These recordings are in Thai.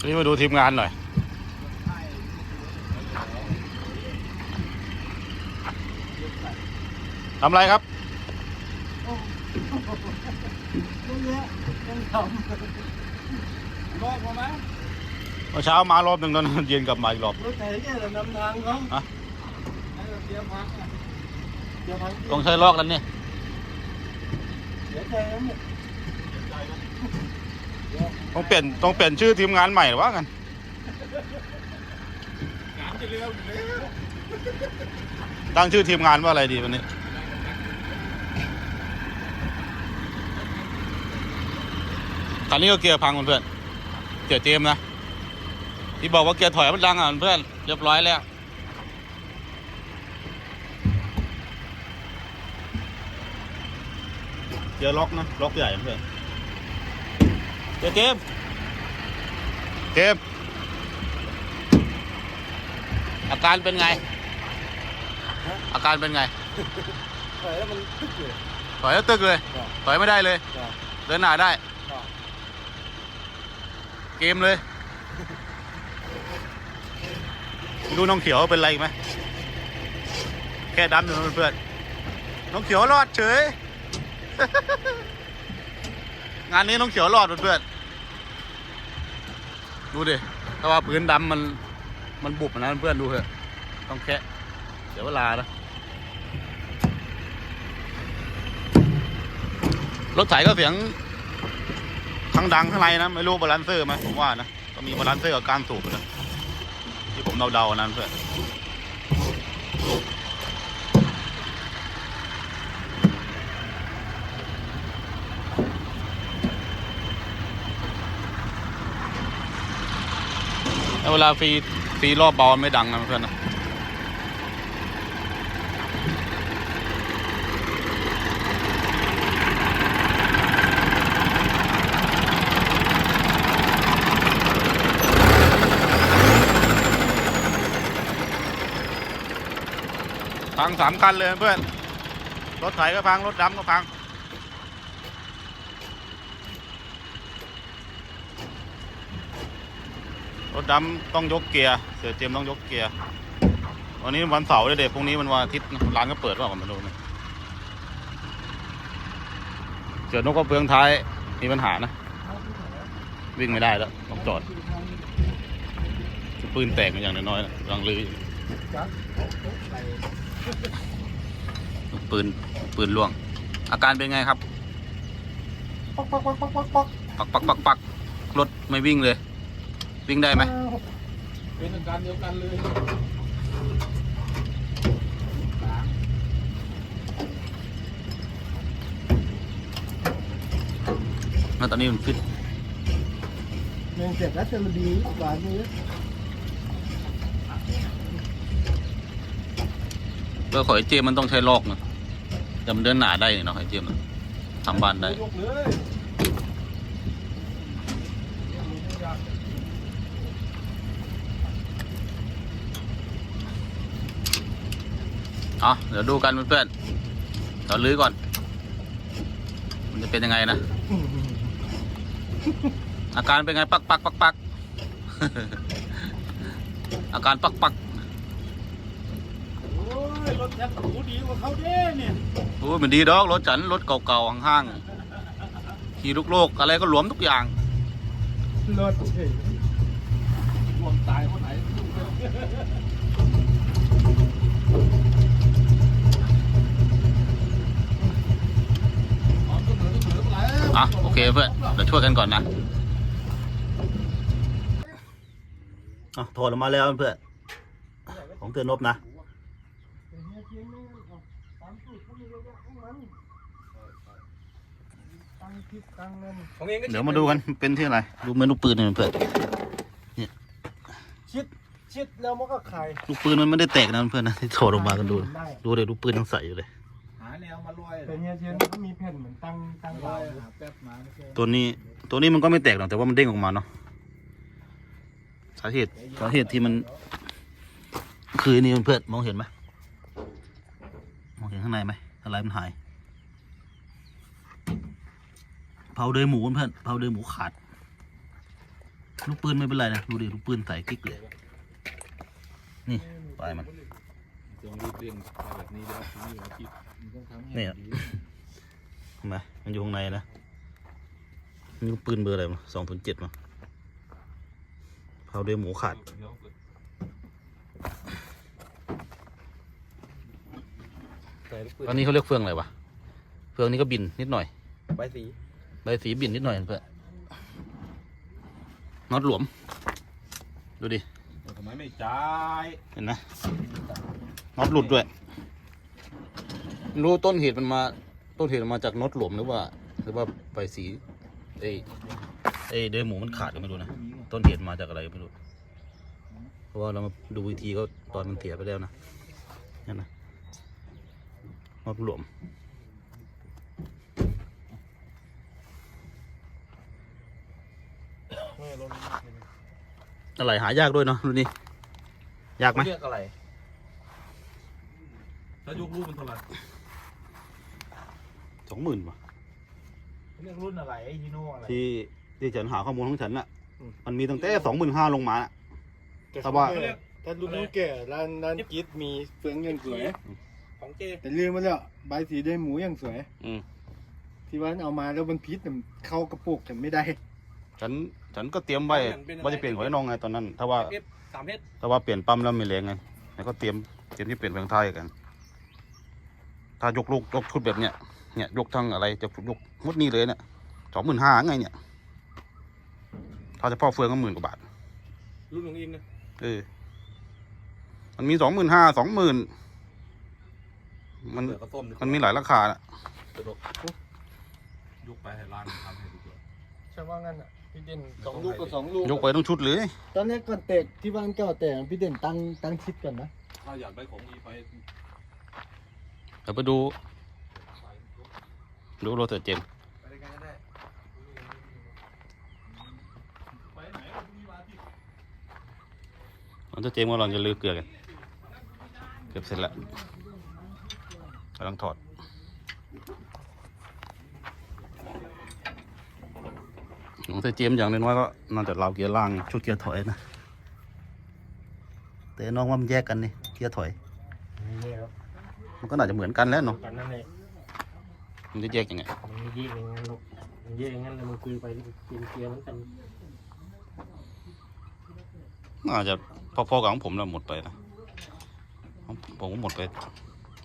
วันนี้มาดูทีมงานหน่อย ทำอะไรครับรอบมาไหมเมื่อเช้ามารอบหนึ่งตอนเย็นกลับมาอีกรอบรถไถแค่นำทางเขาฮะให้เราเตรียมพักอะเตรียมพักต้องใช้ลอกแล้วเนี่ย ต้องเปลี่ยนต้องเปลี่ยนชื่อทีมงานใหม่หรือว่ากันตั้งชื่อทีมงานว่าอะไรดีวันนี้คันนี้ก็เกียร์พังเพื่อนเกียร์เจมนะที่บอกว่าเกียร์ถอยมันดังอะเพื่อนเรียบร้อยแล้วเกียร์ล็อกนะล็อกใหญ่เพื่อน เกียร์เจมส์เจมส์อาการเป็นไง อาการเป็นไง ถอยแล้วมันตึ๊กเลยถอยแล้วตึกเลยครับถอยไม่ได้เลยครับเดินหน้าได้ครับเกมเลย ดูน้องเขียวเป็นไรอีกไหม แค่ดำอยู่นะเพื่อนๆน้องเขียวรอดเฉย งานนี้น้องเขียวรอดเพื่อนๆ ดูดิถ้าว่าพื้นดำมันมันบุบนะเพื่อนดูเถอะ ต้องแค่เสียเวลานะ รถไถก็เสียงทั้งดังข้างในนะ ไม่รู้บาลานเซอร์ไหมผมว่านะ ก็มีบาลานเซอร์กับการสูบนะ ที่ผมเดาๆนั้นเพื่อน เวลาฟรีฟรีรอบเบาไม่ดังนะเพื่อนนะพังสามคันเลยเพื่อน รถไถก็พัง รถดำก็พัง ถดำต้องยกเกียร์เสือเจมส์ต้องยกเกียร์วันนี้วันเสาร์เลยเด็กพรุ่งนี้มันวันอาทิตย์ร้านก็เปิดว่าผมไม่รู้นะเสือนกก็เปลืองท้ายมีปัญหานะวิ่งไม่ได้แล้วต้องจอดปืนแตกอย่างน้อยๆนะรังลือปืนปืนล่วง อาการเป็นไงครับ ปักปักปักปักปักปักปักปักปักรถไม่วิ่งเลย วิ่งได้ไหมเป็นอาการเดียวกันเลยแล้วตอนนี้มันฟิตเมืองเสร็จแล้วจะมาดีกว่านี้เบอร์ขอไอเจมส์มันต้องใช้ลอกนะแต่มันเดินหนาได้นี่เนาะไอเจมส์อะทำบ้านได้ ยกเลย เอาเดี๋ยวดูกันเพื่อนๆเราลื้อก่อน มันจะเป็นยังไงนะ อาการเป็นไงปักปักปักปักอาการปักปักโอ้ยรถแท็กหูดีกว่าเขาเด้เนี่ยโอ้ยมันดีดอกรถฉันรถเก่าๆห้างๆขี่ลูกโลกอะไรก็หลวมทุกอย่างรถเฉยรวมตายคนไหนยุ่งเลยอ๋อก็เหมือนก็เหมือนแล้ว อะโอ เคเพื่อนเดี๋ยวช่วยกันก่อนนะอะถอดออกมาแล้วเพื่อนของเตือนนบนะของเองก็เดี๋ยวมาดูกันเป็นที่อะไรดูเมนูปืนหน่อยเพื่อนชิดชิดแล้วมันก็ขายลูกปืนมันไม่ได้แตกนะเพื่อนนะที่ถอดออกมากันดู ดูเดี๋ยวลูกปืนยังใส่อยู่เลยหา แนวมาลอยแต่เฮียเทียนก็มีแผ่นเหมือนตั้งตั้งลายหาแป๊บมาไม่ใช่ตัวนี้ตัวนี้มันก็ไม่แตกหรอกแต่ว่ามันเด้งออกมาเนาะสาเหตุสาเหตุที่มัน คืออันนี่เพื่อนมองเห็นไหมมองเห็นข้างในไหมอะไรมันหายเผาเดยหมูเพื่อนเผาเดยหมูขาดลูกปืนไม่เป็นไรนะดูดิลูกปืนใส่กิ๊กเลยนี่ปลายมันเสียงรีบเร่งแบบนี้แล้วทีนี้เราคิด มันต้องทำให้เนี่ยดีเห็นไหมมันอยู่ข้างในนะนี่ลูกปืนเบอร์อะไรมาสองศูนย์เจ็ดมาเผาด้วยหมูขาดใส่ลูกปืนตอนนี้เขาเรียกเฟืองอะไรวะ เฟืองนี้ก็บินนิดหน่อย ใบสี ใบสีบินนิดหน่อยเพื่อนน็อตหลวม ดูดิทำไมไม่จ่าย เห็นไหมน็อตหลุดด้วยไม่ รู้ต้นเหตุมันมา ต้นเหตุมันมาจากน็อตหลวมหรือว่า หรือว่าใบสีเอ้ยเอ้ยเดยวหมูมันขาดก็ไม่รู้นะ ต้นเหตุมาจากอะไรก็ไม่รู้ เพราะว่าเรามาดูวิธีก็ตอนมันเสียไปแล้วนะนี่นนะน็อตหลวมอะไรหายากด้วยเนาะรุ่นนี้ ยากไหมเรียกอะไรถ้ายกรูปมันเท่าไหร่ สองหมื่นป่ะเรียกรุ่นอะไรไอ้ฮีโน่อะไร ที่ที่ฉันหาข้อมูลของฉันน่ะ อืม มันมีตั้งแต่สองหมื่นห้าลงมาน่ะแต่ว่าถ้ารุ่นนู้นแก่ร้านร้านกิฟมีเฟืองยังสวย ของเจแต่ลืมไปแล้วใบสีได้หมูยังสวย อืมที่ว่าเอามาแล้วมันพิษน่ะเข้ากระปุกฉันไม่ได้ ฉันฉันก็เตรียมไว้ว่าจะเปลี่ยนหัวให้น้องไงตอนนั้น ถ้าว่าเพชรสามเพชรถ้าว่าเปลี่ยนปั๊มแล้วไม่แรงไงแล้วก็เตรียมเตรียมที่เปลี่ยนแปลงท้ายกัน ถ้ายกลูกยกชุดแบบเนี้ย เนี่ยยกทั้งอะไรจะยกหมดนี่เลยเนี่ยสองหมื่นห้าไงเนี่ยถ้าเฉพาะเฟืองก็หมื่นกว่าบาทรุ่นของอินนะเออมันมีสองหมื่นห้าสองหมื่นมันเสือกระส้มมันมีหลายราคาน่ะกระดกยกไปให้ร้านทำให้ดูก่อนใช่ว่างั้นอะพี่เด่นสองลูกก็สองลูกยกไปต้องชุดเลย ตอนแรกก่อนแตกที่บ้านเก่าแตกพี่เด่นตั้งตั้งชิดก่อนนะถ้าอยากได้ของอีไปเดี๋ยวไปดู ดูโรเตอร์เจนไปด้วยกันก็ได้ไปไหนก็มีมาที่โรเตอร์เจนว่าเราจะลือเกลือกัน เกือบเสร็จแล้วกำลังถอดโรเตอร์เจมอย่างน้อยๆก็น่าจะราวเกียร์ล่างชุดเกียร์ถอยนะ แต่น้องว่ามันแยกกันนี่เกียร์ถอยไม่แย่แล้วมันก็น่าจะเหมือนกันแล้วเนาะกันนั่นแหละ มันจะแยกยังไงมันแย่อย่างนั้นหรอกมันแย่อย่างนั้นแล้วมันคุยไปเป็นเกียร์เหมือนกันน่าจะพอๆกับของผมแล้วหมดไปนะผมก็หมดไป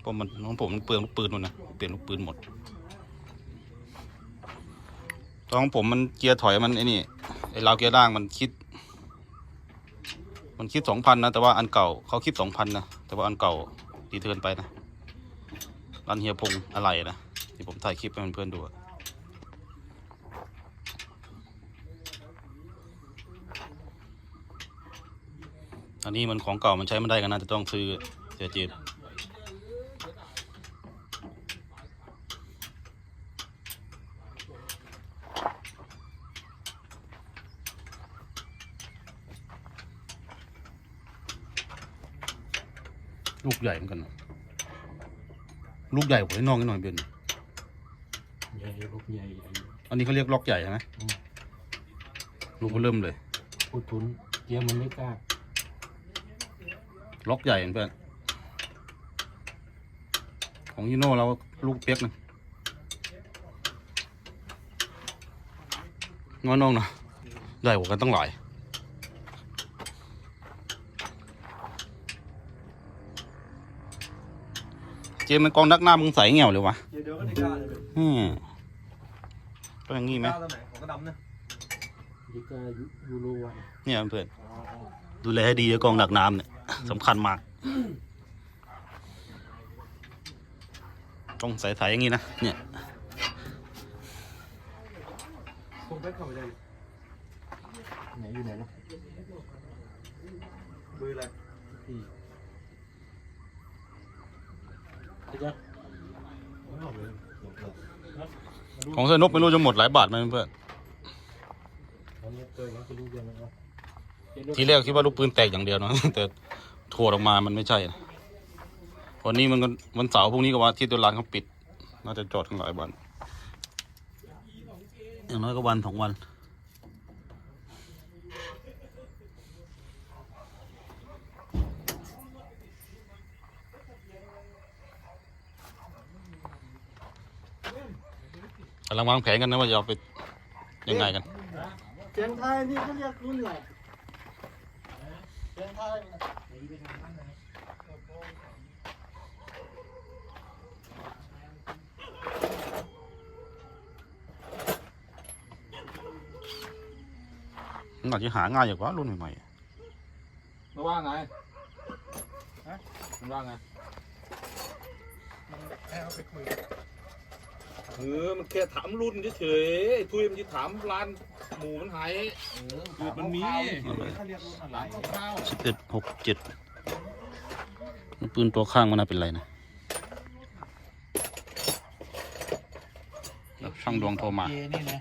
เพราะมันของผมมันเปลืองลูกปืนมันนะเปลี่ยนลูกปืนหมดตอนของผมมันเกียร์ถอยมันไอ้นี่ไอ้ราวเกียร์ล่างมันคิด มันคิดสองพันนะแต่ว่าอันเก่าเขาคิดสองพันนะแต่ว่าอันเก่าดีเทินไปนะรันเฮียพงอะไรนะ ที่ผมถ่ายคลิปให้เพื่อนๆดูอะอันนี้มันของเก่ามันใช้ไม่ได้กันนะจะต้องซื้อเสียจ็บลูกใหญ่เหมือนกัน ลูกใหญ่กว่าไอ้น้องนิดหน่อยเบน ใหญ่ลูกใหญ่อันนี้เขาเรียกล็อกใหญ่ใช่ไหมลูกมันเริ่มเลย พูดทุนเกียร์มันไม่กล้าล็อกใหญ่เพื่อนของยูโน่เราลูกเปียกหนึงงอน้องนะใหญ่กว่ากันตั้งหลายเจมส์มันกองดักหน้ามึงใสเงี่ยวเลยวะ เดี๋ยวเดี๋ยวก็ได้กล้าเลย อืมก็อย่างงี้ไหมกล้าตอนไหนของกระดำนะดีก็ยูโรวันเนี่ยเพื่อนดูแลให้ดีนะกองดักน้ำเนี่ยสำคัญมาก ต้องใสๆอย่างงี้นะ เนี่ยส่งเพชรเข้าไปเลยไหนอยู่ไหนนะมืออะไรพี่พี่จ๊ะ ของสนุกไม่รู้จะหมดหลายบาทไหมเพื่อนอันนี้เจอยังจะรู้ยังไงวะทีแรกคิดว่าลูกปืนแตกอย่างเดียวเนาะแต่ถั่วออกมามันไม่ใช่นะวันนี้มันก็วันเสาร์พรุ่งนี้ก็วันอาที่ตัวร้านเขาปิด น่าจะจอดทั้งหลายวัน อย่างน้อยก็วันสองวันำลังวางแผนกันนะว่าจะเอาไปยังไงกันเสียงไทยนี่เขาเรียกรุ่นอะไรเสียงไทยมันอาจจะหาง่ายอยู่กว่ารุ่นใหม่ๆมันว่าไงฮะมันว่าไงให้เอาไปคุย เออ มันแค่ถามรุ่นเฉยๆไอ้ทุยมันจะถามร้านหมูมันหายคือมันมีเขาเรียกรุ่นอะไรร้านข้าวสิบเอ็ดหกเจ็ดปืนตัวข้างมันน่าเป็นไรนะช่างดวงโทรมา เจนี่นะ